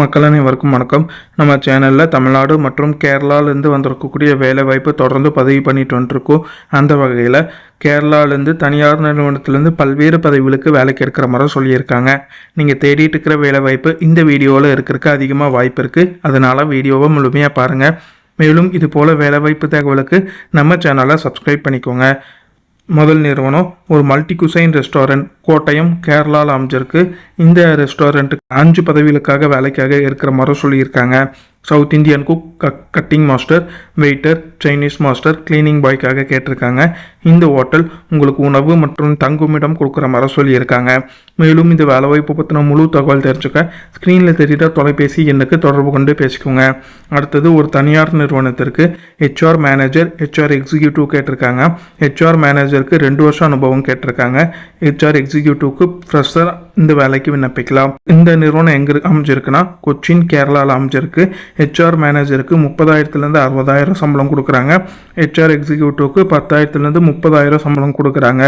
மக்கள் அனைவருக்கும் வணக்கம். நம்ம சேனலில் தமிழ்நாடு மற்றும் கேரளாலேருந்து வந்திருக்கக்கூடிய வேலைவாய்ப்பு தொடர்ந்து பதிவு பண்ணிட்டு வந்துருக்கோம். அந்த வகையில் கேரளாலேருந்து தனியார் நிறுவனத்திலேருந்து பல்வேறு பதவிகளுக்கு வேலைக்கு எடுக்கிற மாதிரி சொல்லியிருக்காங்க. நீங்கள் தேடிட்டு இருக்கிற வேலைவாய்ப்பு இந்த வீடியோவில் இருக்கிறதுக்கு அதிகமாக வாய்ப்பு இருக்குது அதனால் வீடியோவை முழுமையாக பாருங்கள் மேலும் இது போல் வேலைவாய்ப்பு தகவலுக்கு நம்ம சேனலை சப்ஸ்கிரைப் பண்ணிக்கோங்க. முதல் நிறுவனம் ஒரு மல்டி குசைன் ரெஸ்டாரண்ட் கோட்டயம் கேரளாவில் அமைஞ்சிருக்கு. இந்த ரெஸ்டாரண்ட்டுக்கு அஞ்சு பதவிகளுக்காக வேலைக்காக இருக்கிற மாதிரி சொல்லியிருக்காங்க. South Indian cook cutting master waiter Chinese master cleaning பாய்க்காக கேட்டிருக்காங்க. இந்த ஹோட்டல் உங்களுக்கு உணவு மற்றும் தங்குமிடம் கொடுக்குற மாதிரி சொல்லியிருக்காங்க. மேலும் இந்த வேலைவாய்ப்பு பற்றின முழு தகவல் தெரிஞ்சுக்க ஸ்க்ரீனில் தெரிகிற தொலைபேசி எண்ணுக்கு தொடர்பு கொண்டு பேசிக்கோங்க. அடுத்தது ஒரு தனியார் நிறுவனத்திற்கு ஹெச்ஆர் மேனேஜர் ஹெச்ஆர் எக்ஸிக்யூட்டிவ் கேட்டிருக்காங்க. ஹெச்ஆர் மேனேஜருக்கு ரெண்டு வருஷம் அனுபவம் கேட்டிருக்காங்க. ஹெச்ஆர் எக்ஸிக்யூட்டிவ்க்கு ஃப்ரெஷர் இந்த வேலைக்கு விண்ணப்பிக்கலாம். இந்த நிறுவனம் எங்கே அமைஞ்சிருக்குன்னா கொச்சின் கேரளாவில் அமைஞ்சிருக்கு. ஹெச்ஆர் மேனேஜருக்கு முப்பதாயிரத்துலேருந்து அறுபதாயிரம் சம்பளம் கொடுக்குறாங்க. ஹெச்ஆர் எக்ஸிக்யூட்டிவ்க்கு பத்தாயிரத்துலேருந்து முப்பதாயிரம் சம்பளம் கொடுக்குறாங்க.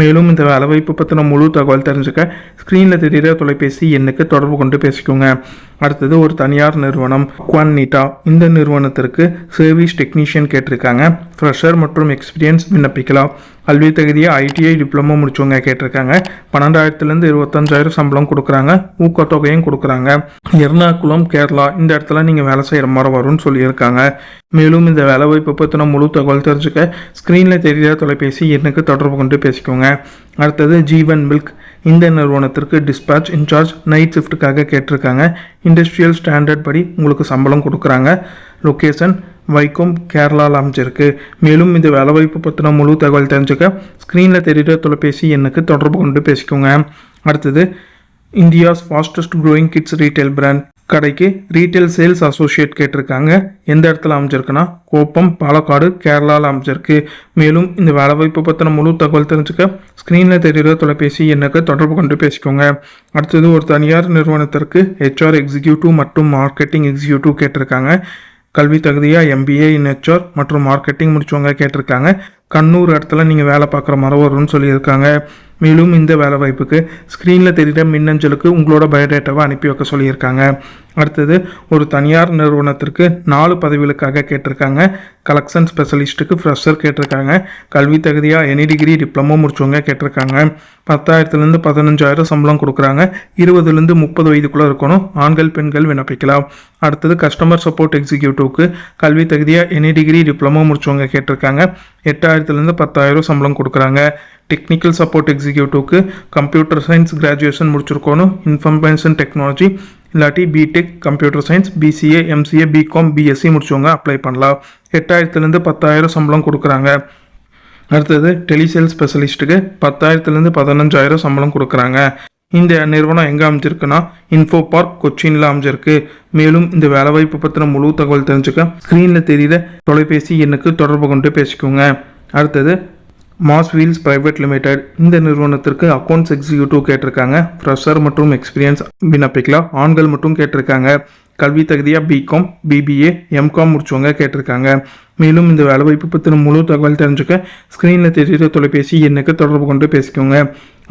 மேலும் இந்த வேலைவாய்ப்பு பற்றின முழு தகவல் தெரிஞ்சுக்க ஸ்க்ரீனில் தெரிகிற தொலைபேசி எண்ணுக்கு தொடர்பு கொண்டு பேசிக்கோங்க. அடுத்தது ஒரு தனியார் நிறுவனம் குவான்னிட்டா இந்த நிறுவனத்திற்கு சர்வீஸ் டெக்னீஷியன் கேட்டிருக்காங்க. ஃப்ரெஷர் மற்றும் எக்ஸ்பீரியன்ஸ் விண்ணப்பிக்கலாம். கல்வி தகுதியை ஐடிஐ டிப்ளமோ முடிச்சவங்க கேட்டிருக்காங்க. பன்னெண்டாயிரத்துலேருந்து இருபத்தஞ்சாயிரம் சம்பளம் கொடுக்குறாங்க. ஊக்கத்தொகையும் கொடுக்குறாங்க. எர்ணாகுளம் கேரளா இந்த இடத்துல நீங்கள் வேலை செய்கிற மாதிரி வரும்னு சொல்லியிருக்காங்க. மேலும் இந்த வேலைவாய்ப்பு பற்றின முழு தகவல் தெரிஞ்சுக்க ஸ்க்ரீனில் தெரிகிற தொலைபேசி எனக்கு தொடர்பு கொண்டு பேசிக்கோங்க. அடுத்தது ஜீவன் மில்க் இந்த நிறுவனத்திற்கு டிஸ்பேட்ச் இன்சார்ஜ் நைட் ஷிஃப்ட்டுக்காக கேட்டிருக்காங்க. இண்டஸ்ட்ரியல் ஸ்டாண்டர்ட் படி உங்களுக்கு சம்பளம் கொடுக்குறாங்க. லொக்கேஷன் வைக்கம் கேரளாவில் அமைஞ்சிருக்கு. மேலும் இந்த வேலைவாய்ப்பு பற்றின முழு தகவல் தெரிஞ்சுக்க ஸ்க்ரீனில் தெரிகிற தொலைபேசி எண்ணுக்கு தொடர்பு கொண்டு பேசிக்கோங்க. அடுத்தது India's fastest growing kids retail brand கடைக்கு ரீட்டைல் சேல்ஸ் அசோசியேட் கேட்டிருக்காங்க. எந்த இடத்துல அமைஞ்சிருக்குன்னா கோப்பம் பாலக்காடு கேரளாவில் அமைஞ்சிருக்கு. மேலும் இந்த வேலைவாய்ப்பு பற்றின முழு தகவல் தெரிஞ்சுக்க ஸ்க்ரீனில் தெரிகிற தொலைபேசி எனக்கு தொடர்பு கொண்டு பேசிக்கோங்க. அடுத்தது ஒரு தனியார் நிறுவனத்திற்கு ஹெச்ஆர் எக்ஸிக்யூட்டிவ் மற்றும் மார்க்கெட்டிங் எக்ஸிக்யூட்டிவ் கேட்டிருக்காங்க. கல்வி தகுதியாக எம்பிஏ இன் ஹெச்ஆர் மற்றும் மார்க்கெட்டிங் முடிச்சவங்க கேட்டிருக்காங்க. கண்ணூர் இடத்துல நீங்கள் வேலை பார்க்குற மாதிரி வரும்னு சொல்லியிருக்காங்க. மேலும் இந்த வேலை வாய்ப்புக்கு ஸ்க்ரீனில் தெரிகிற மின்னஞ்சலுக்கு உங்களோட பயோடேட்டாவை அனுப்பி வைக்க சொல்லியிருக்காங்க. அடுத்தது ஒரு தனியார் நிறுவனத்திற்கு நாலு பதவிகளுக்காக கேட்டிருக்காங்க. கலெக்ஷன் ஸ்பெஷலிஸ்ட்டுக்கு ஃப்ரெஷர் கேட்டிருக்காங்க. கல்வி தகுதியாக எனி டிகிரி டிப்ளமோ முடிச்சவங்க கேட்டிருக்காங்க. பத்தாயிரத்துலேருந்து பதினஞ்சாயிரம் சம்பளம் கொடுக்குறாங்க. இருபதுலேருந்து முப்பது வயதுக்குள்ளே இருக்கணும். ஆண்கள் பெண்கள் விண்ணப்பிக்கலாம். அடுத்தது கஸ்டமர் சப்போர்ட் எக்ஸிக்யூட்டிவ்க்கு கல்வி தகுதியாக எனி டிகிரி டிப்ளமோ முடிச்சவங்க கேட்டிருக்காங்க. எட்டாயிரத்துலேருந்து பத்தாயிரம் சம்பளம் கொடுக்குறாங்க. டெக்னிக்கல் சப்போர்ட் எக்ஸிக்யூட்டிவ்க்கு கம்ப்யூட்டர் சயின்ஸ் கிராஜுவேஷன் முடிச்சிருக்கணும். இன்ஃபர்மேஷன் டெக்னாலஜி இல்லாட்டி BTech computer science BCA MCA BCom BSc முடிச்சவங்க அப்ளை பண்ணலாம். எட்டாயிரத்துலேருந்து பத்தாயிரம் சம்பளம் கொடுக்குறாங்க. அடுத்தது டெலிசேல் ஸ்பெஷலிஸ்ட்டுக்கு பத்தாயிரத்துலேருந்து பதினஞ்சாயிரம் சம்பளம் கொடுக்குறாங்க. இந்த நிறுவனம் எங்கே அமைஞ்சிருக்குன்னா இன்ஃபோ பார்க் கொச்சினில் அமைஞ்சிருக்கு. மேலும் இந்த வேலைவாய்ப்பு பற்றின முழு தகவல் தெரிஞ்சுக்க ஸ்க்ரீனில் தெரியிற தொலைபேசி எண்ணுக்கு தொடர்பு கொண்டு பேசிக்கோங்க. அடுத்தது மாஸ் வீல்ஸ் பிரைவேட் லிமிடெட் இந்த நிறுவனத்திற்கு அக்கௌண்ட்ஸ் எக்ஸிக்யூட்டிவ் கேட்டிருக்காங்க. ஃப்ரெஷர் மற்றும் எக்ஸ்பீரியன்ஸ் விண்ணப்பிக்கலாம். ஆண்கள் மட்டும் கேட்டிருக்காங்க. கல்வி தகுதியாக பிகாம் பிபிஏ எம்காம் முடிச்சவங்க கேட்டிருக்காங்க. மேலும் இந்த வேலைவாய்ப்பு பற்றின முழு தகவல் தெரிஞ்சுக்க ஸ்க்ரீனில் தெரிகிற தொலைபேசி எண்ணுக்கு தொடர்பு கொண்டு பேசிக்கோங்க.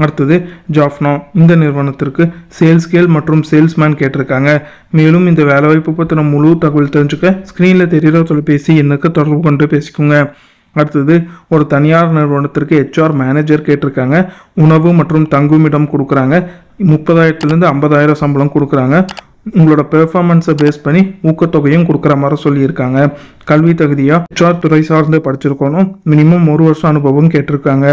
அடுத்தது ஜாஃப்னா இந்த நிறுவனத்திற்கு சேல்ஸ் கேல் மற்றும் சேல்ஸ்மேன் கேட்டிருக்காங்க. மேலும் இந்த வேலைவாய்ப்பு பற்றின முழு தகவல் தெரிஞ்சுக்க ஸ்க்ரீனில் தெரிகிற தொலைபேசி எண்ணுக்கு தொடர்பு கொண்டு பேசிக்கோங்க. அடுத்தது ஒரு தனியார் நிறுவனத்திற்கு ஹெச்ஆர் மேனேஜர் கேட்டிருக்காங்க. உணவு மற்றும் தங்குமிடம் கொடுக்குறாங்க. முப்பதாயிரத்துலேருந்து ஐம்பதாயிரம் சம்பளம் கொடுக்குறாங்க. உங்களோட பெர்ஃபார்மன்ஸை பேஸ் பண்ணி ஊக்கத்தொகையும் கொடுக்குற மாதிரி சொல்லியிருக்காங்க. கல்வி தகுதியாக ஹெச்ஆர் துறை சார்ந்து படிச்சிருக்கணும். மினிமம் ஒரு வருஷம் அனுபவம் கேட்டிருக்காங்க.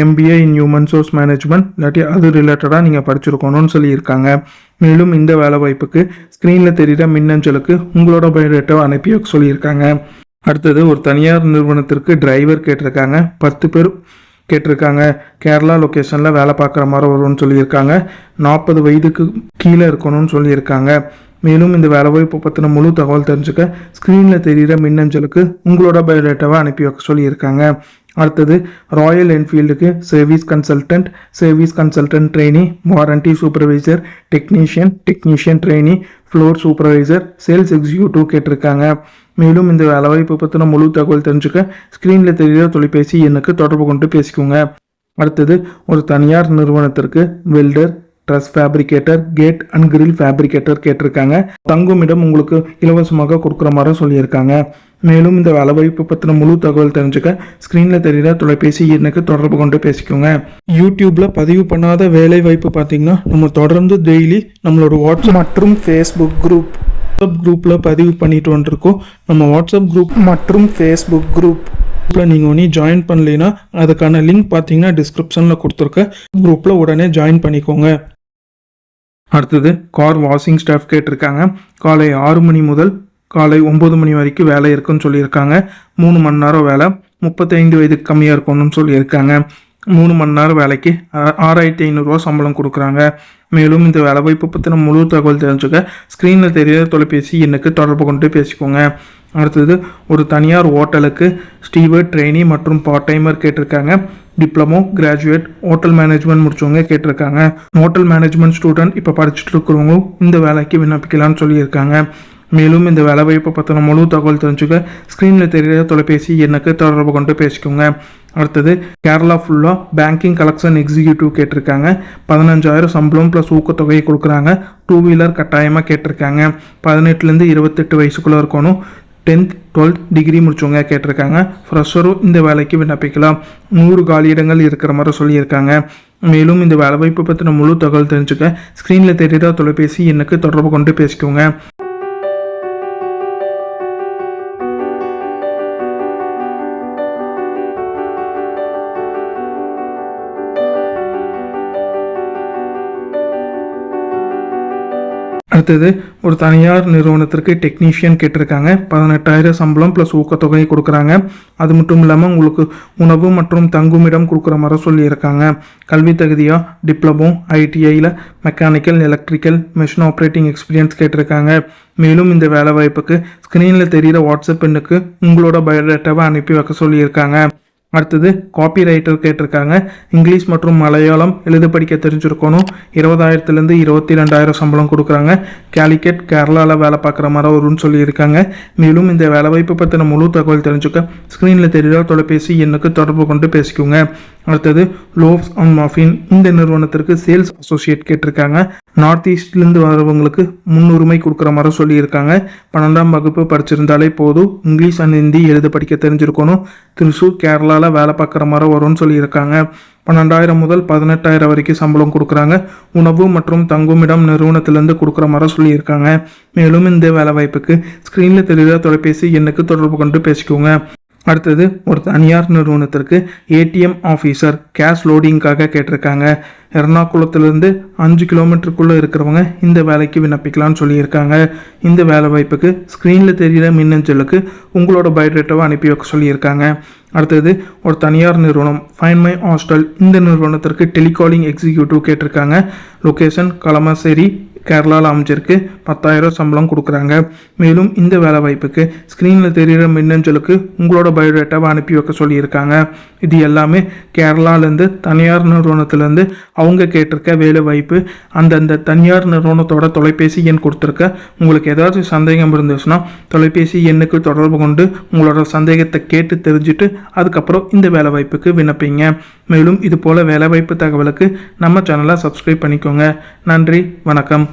MBA in human source management இல்லாட்டி அது ரிலேட்டடாக நீங்கள் படிச்சிருக்கணும்னு சொல்லியிருக்காங்க. மேலும் இந்த வேலை வாய்ப்புக்கு ஸ்க்ரீனில் தெரிகிற மின்னஞ்சலுக்கு உங்களோட பயோடேட்டாவை அனுப்பி சொல்லியிருக்காங்க. அடுத்தது ஒரு தனியார் நிறுவனத்திற்கு டிரைவர் கேட்டிருக்காங்க. பத்து பேர் கேட்டிருக்காங்க. கேரளா லொக்கேஷனில் வேலை பார்க்குற மாதிரி வரும்னு சொல்லியிருக்காங்க. நாற்பது வயதுக்கு கீழே இருக்கணும்னு சொல்லியிருக்காங்க. மேலும் இந்த வேலை வாய்ப்பு பற்றின முழு தகவல் தெரிஞ்சுக்க ஸ்க்ரீனில் தெரிகிற மின்னஞ்சலுக்கு உங்களோட பயோடேட்டாவை அனுப்பி வைக்க சொல்லியிருக்காங்க. அடுத்தது Royal என்ஃபீல்டுக்கு service consultant service consultant trainee warranty supervisor technician technician trainee floor supervisor sales executive கேட்டிருக்காங்க. மேலும் இந்த வேலைவாய்ப்பு பற்றின முழு தகவல் தெரிஞ்சுக்க ஸ்க்ரீனில் தெரிகிற தொலைபேசி எண்ணுக்கு தொடர்பு கொண்டு பேசிக்கோங்க. அடுத்தது ஒரு தனியார் நிறுவனத்திற்கு welder truss fabricator gate and grill fabricator கேட்டிருக்காங்க. தங்குமிடம் உங்களுக்கு இலவசமாக கொடுக்குற மாதிரி சொல்லியிருக்காங்க. மேலும் இந்த வேலைவாய்ப்பு பற்றின முழு தகவல் தெரிஞ்சுக்க ஸ்க்ரீனில் தெரிகிற தொலைபேசி எண்ணுக்கு தொடர்பு கொண்டு பேசிக்கோங்க. யூடியூப்பில் பதிவு பண்ணாத வேலை வாய்ப்பு பார்த்தீங்கன்னா நம்ம தொடர்ந்து டெய்லி நம்மளோட வாட்ஸ்அப் மற்றும் ஃபேஸ்புக் குரூப் வாட்ஸ்அப் குரூப்பில் பதிவு பண்ணிட்டு வந்துருக்கோம் நம்ம வாட்ஸ்அப் குரூப் மற்றும் ஃபேஸ்புக் குரூப் குரூப்பில் நீங்கள் ஒன்றும் ஜாயின் பண்ணலைன்னா அதுக்கான லிங்க் பார்த்தீங்கன்னா டிஸ்கிரிப்ஷனில் கொடுத்துருக்க குரூப்பில் உடனே ஜாயின் பண்ணிக்கோங்க. அடுத்தது கார் வாஷிங் ஸ்டாஃப் கேட்டிருக்காங்க. காலை ஆறு மணி முதல் காலை ஒம்பது மணி வரைக்கும் வேலை இருக்குன்னு சொல்லியிருக்காங்க. மூணு மணி நேரம் வேலை முப்பத்தைந்து வயதுக்கு கம்மியாக இருக்கணும்னு சொல்லியிருக்காங்க. மூணு மணி நேரம் வேலைக்கு ஆ- ஆறாயிரத்தி ஐநூறுரூவா சம்பளம் கொடுக்குறாங்க. மேலும் இந்த வேலை வாய்ப்பு பற்றின முழு தகவல் தெரிஞ்சுக்க ஸ்க்ரீனில் தெரியாத தொலைபேசி எனக்கு தொடர்பு கொண்டு பேசிக்கோங்க. அடுத்தது ஒரு தனியார் ஹோட்டலுக்கு ஸ்டீவர் ட்ரெயினி மற்றும் பார்ட் டைமர் கேட்டிருக்காங்க. டிப்ளமோ கிராஜுவேட் ஹோட்டல் மேனேஜ்மெண்ட் முடிச்சவங்க கேட்டிருக்காங்க. ஹோட்டல் மேனேஜ்மெண்ட் ஸ்டூடெண்ட் இப்போ படிச்சுட்டு இருக்கிறவங்க இந்த வேலைக்கு விண்ணப்பிக்கலாம்னு சொல்லியிருக்காங்க. மேலும் இந்த வேலைவாய்ப்பை பற்றின முழு தகவல் தெரிஞ்சுக்க ஸ்க்ரீனில் தெரிகிற தொலைபேசி எனக்கு தொடர்பு கொண்டு பேசிக்கோங்க. அடுத்தது கேரளா ஃபுல்லாக பேங்கிங் கலெக்ஷன் எக்ஸிக்யூட்டிவ் கேட்டிருக்காங்க. பதினஞ்சாயிரம் சம்பளம் ப்ளஸ் ஊக்கத்தொகையை கொடுக்குறாங்க. டூ வீலர் கட்டாயமாக கேட்டிருக்காங்க. பதினெட்டுலேருந்து இருபத்தெட்டு வயசுக்குள்ளே இருக்கணும். டென்த் டுவெல்த் டிகிரி முடிச்சவங்க கேட்டிருக்காங்க. ஃப்ரெஷரும் இந்த வேலைக்கு விண்ணப்பிக்கலாம். நூறு காலியிடங்கள் இருக்கிற மாதிரி சொல்லியிருக்காங்க. மேலும் இந்த வேலைவாய்ப்பு பற்றின முழு தகவல் தெரிஞ்சுக்க ஸ்க்ரீனில் தெரிகிற தொலைபேசி எனக்கு தொடர்பு கொண்டு பேசிக்கோங்க. அடுத்தது ஒரு தனியார் நிறுவனத்திற்கு டெக்னீஷியன் கேட்டிருக்காங்க. பதினெட்டாயிரம் சம்பளம் ப்ளஸ் ஊக்கத்தொகை கொடுக்குறாங்க. அது மட்டும் இல்லாமல் உங்களுக்கு உணவு மற்றும் தங்குமிடம் கொடுக்குற மாதிரி சொல்லியிருக்காங்க. கல்வி தகுதியாக diploma ஐடிஐயில் mechanical electrical machine operating experience கேட்டிருக்காங்க. மேலும் இந்த வேலை வாய்ப்புக்கு ஸ்க்ரீனில் தெரிகிற வாட்ஸ்அப் எண்ணுக்கு உங்களோட பயோடேட்டாவை அனுப்பி வைக்க சொல்லியிருக்காங்க. அடுத்தது காப்பி ரைட்டர் கேட்டிருக்காங்க. இங்கிலீஷ் மற்றும் மலையாளம் எழுத படிக்க தெரிஞ்சிருக்கணும். இருபதாயிரத்துலேருந்து இருபத்தி ரெண்டாயிரம் சம்பளம் கொடுக்குறாங்க. கேலிக்கட் கேரளாவில் வேலை பார்க்குற மாதிரி வரும்னு சொல்லியிருக்காங்க. மேலும் இந்த வேலைவாய்ப்பு பற்றின முழு தகவல் தெரிஞ்சுக்க ஸ்க்ரீனில் தெரிகிற தொலைபேசி எண்ணுக்கு தொடர்பு கொண்டு பேசிக்கோங்க. அடுத்தது லோவ்ஸ் அண்ட் மஃபின் இந்த நிறுவனத்திற்கு சேல்ஸ் அசோசியேட் கேட்டிருக்காங்க. நார்த் ஈஸ்ட்லேருந்து வரவங்களுக்கு முன்னுரிமை கொடுக்குற மாதிரி சொல்லியிருக்காங்க. பன்னெண்டாம் வகுப்பு படிச்சிருந்தாலே போதும். இங்கிலீஷ் அண்ட் ஹிந்தி எழுத படிக்க தெரிஞ்சிருக்கணும். திருசூர் கேரளாவில் வேலை பார்க்குற மாதிரி வரும்னு சொல்லியிருக்காங்க. பன்னெண்டாயிரம் முதல் பதினெட்டாயிரம் வரைக்கும் சம்பளம் கொடுக்குறாங்க. உணவு மற்றும் தங்குமிடம் நிறுவனத்திலேருந்து கொடுக்குற மாதிரி சொல்லியிருக்காங்க. மேலும் இந்த வேலை வாய்ப்புக்கு ஸ்க்ரீனில் தெரிகிற தொலைபேசி எண்ணுக்கு தொடர்பு கொண்டு பேசிக்கோங்க. அடுத்தது ஒரு தனியார் நிறுவனத்திற்கு ஏடிஎம் ஆஃபீஸர் கேஷ் லோடிங்காக கேட்டிருக்காங்க. எர்ணாகுளத்துலேருந்து அஞ்சு கிலோமீட்டருக்குள்ளே இருக்கிறவங்க இந்த வேலைக்கு விண்ணப்பிக்கலாம்னு சொல்லியிருக்காங்க. இந்த வேலை வாய்ப்புக்கு ஸ்க்ரீனில் தெரிகிற மின்னஞ்சலுக்கு உங்களோட பயோடேட்டாவை அனுப்பி வைக்க சொல்லியிருக்காங்க. அடுத்தது ஒரு தனியார் நிறுவனம் ஃபைன் மை ஹாஸ்டல் இந்த நிறுவனத்திற்கு டெலிகாலிங் எக்ஸிக்யூட்டிவ் கேட்டிருக்காங்க. லொக்கேஷன் களமசேரி கேரளாவில் அமைச்சிருக்கு பத்தாயிரம் சம்பளம் கொடுக்குறாங்க. மேலும் இந்த வேலை வாய்ப்புக்கு ஸ்க்ரீனில் தெரிகிற மின்னஞ்சலுக்கு உங்களோட பயோடேட்டாவை அனுப்பி வைக்க சொல்லியிருக்காங்க. இது எல்லாமே கேரளாலேருந்து தனியார் நிறுவனத்துலேருந்து அவங்க கேட்டிருக்க வேலை வாய்ப்பு அந்தந்த தனியார் நிறுவனத்தோட தொலைபேசி எண் கொடுத்துருக்க உங்களுக்கு ஏதாச்சும் சந்தேகம் இருந்துச்சுன்னா தொலைபேசி எண்ணுக்கு தொடர்பு கொண்டு உங்களோட சந்தேகத்தை கேட்டு தெரிஞ்சுட்டு அதுக்கப்புறம் இந்த வேலை வாய்ப்புக்கு விண்ணப்பிங்க. மேலும் இது போல் வேலைவாய்ப்பு தகவலுக்கு நம்ம சேனலை சப்ஸ்கிரைப் பண்ணிக்கோங்க. நன்றி வணக்கம்.